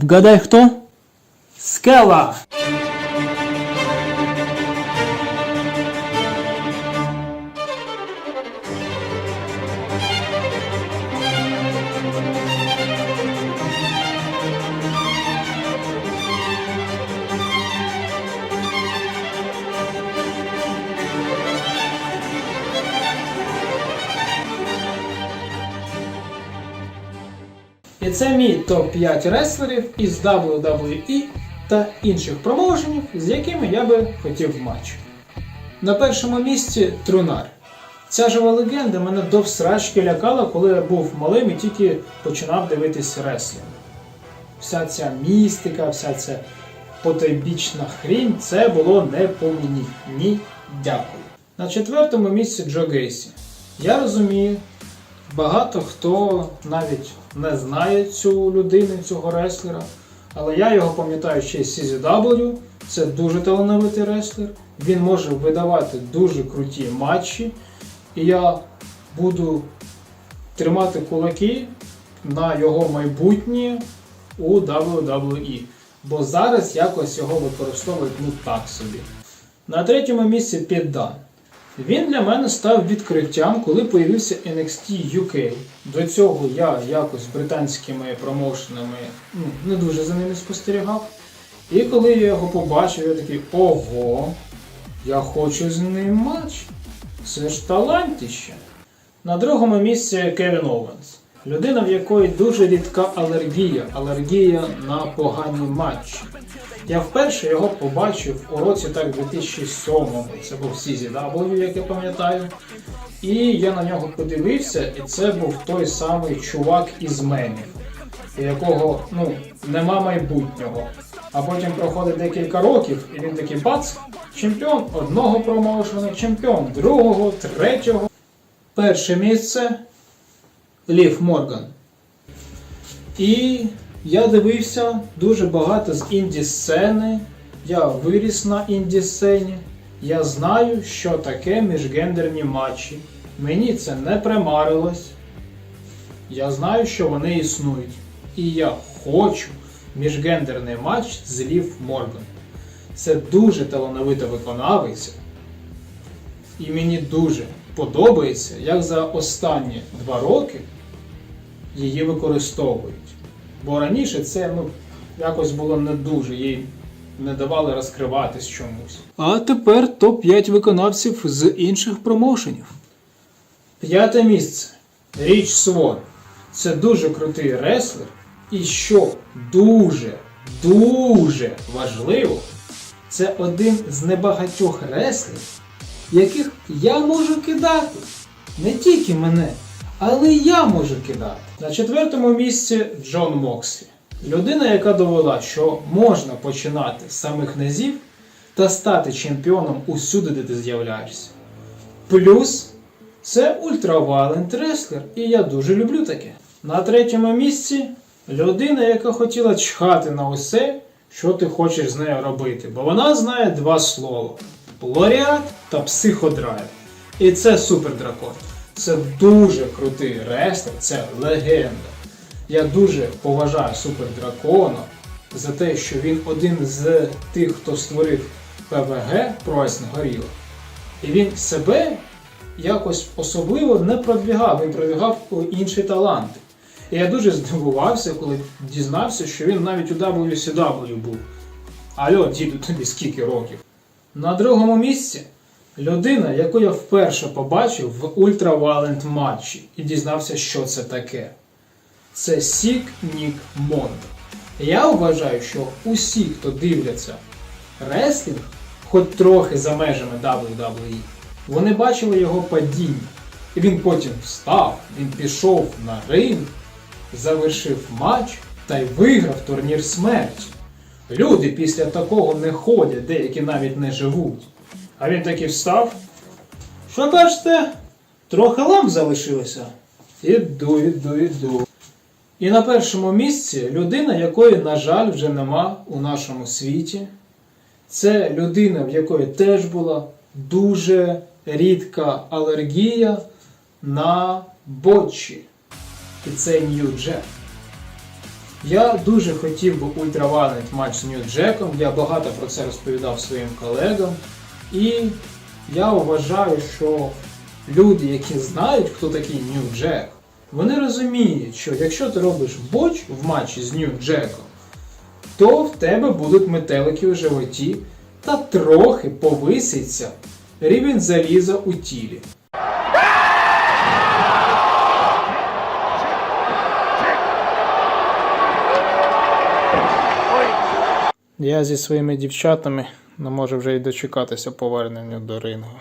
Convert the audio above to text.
Вгадай хто? Скела! Це мій топ-5 реслерів із WWE та інших промоушенів, з якими я би хотів матч. На першому місці Трунар. Ця жива легенда мене до всрачки лякала, коли я був малим і тільки починав дивитись реслінг. Вся ця містика, вся ця потойбічна хрінь, це було не по мені. Ні, дякую. На четвертому місці Джо Гейсі. Я розумію, Багато хто навіть не знає цю людину, цього реслера. Але я його пам'ятаю ще з CZW. Це дуже талановитий реслер. Він може видавати дуже круті матчі. І я буду тримати кулаки на його майбутнє у WWE. Бо зараз якось його використовують ну так собі. На третьому місці Піддан. Він для мене став відкриттям, коли появився NXT UK. До цього я якось британськими промоушенами ну, не дуже за ними спостерігав. І коли я його побачив, я такий ого, я хочу з ним матч. Це ж талантіще. На другому місці Кевін Оуенс. Людина, в якої дуже рідка алергія, алергія на погані матчі. Я вперше його побачив у році так 2007-му. Це був CZW, як я пам'ятаю. І я на нього подивився, і це був той самий чувак із мемів, якого ну, нема майбутнього. А потім проходить декілька років, і він такий бац, чемпіон одного промоушену, чемпіон другого, третього. Перше місце Лів Морган. І я дивився дуже багато з інді-сцени. Я виріс на інді-сцені. Я знаю, що таке міжгендерні матчі. Мені це не примарилось. Я знаю, що вони існують. І я хочу міжгендерний матч з Лів Морган. Це дуже талановита виконавиця. І мені дуже подобається, як за останні два роки її використовують. Бо раніше це ну, якось було не дуже, їй не давали розкриватись чомусь. А тепер топ-5 виконавців з інших промоушенів. П'яте місце. Річ Свон. Це дуже крутий реслер. І що дуже, дуже важливо, це один з небагатьох реслерів, яких я можу кидати. Не тільки мене, але я можу кидати. На четвертому місці Джон Мокслі. Людина, яка довела, що можна починати з самих низів та стати чемпіоном усюди, де ти з'являєшся. Плюс це ультравайлент реслер, і я дуже люблю таке. На третьому місці людина, яка хотіла чхати на усе, що ти хочеш з нею робити, бо вона знає два слова: Лоріат та психодрайв. І це супер дракон. Це дуже крутий реслер, це легенда. Я дуже поважаю супер дракона за те, що він один з тих, хто створив ПВГ Пройсн Горіла. І він себе якось особливо не продвігав, він продвігав інші таланти. І я дуже здивувався, коли дізнався, що він навіть у WCW був. Алло, діду, тобі скільки років? На другому місці людина, яку я вперше побачив в ультравалент матчі і дізнався, що це таке. Це Сік Нік Монд. Я вважаю, що усі, хто дивляться реслінг, хоч трохи за межами WWE, вони бачили його падіння. І він потім встав, він пішов на ринг, завершив матч та й виграв турнір смерті. Люди після такого не ходять, деякі навіть не живуть. А він таки встав. Що кажете? Трохи ламп залишилося. Іду, іду, іду. І на першому місці людина, якої, на жаль, вже нема у нашому світі. Це людина, в якої теж була дуже рідка алергія на бочі. І це Нью Джек. Я дуже хотів би ультравалент матч з Нью Джеком, я багато про це розповідав своїм колегам. І я вважаю, що люди, які знають, хто такий Нью Джек, вони розуміють, що якщо ти робиш боч в матчі з Нью Джеком, то в тебе будуть метелики у животі та трохи повиситься рівень заліза у тілі. Я зі своїми дівчатами не може вже й дочекатися повернення до рингу.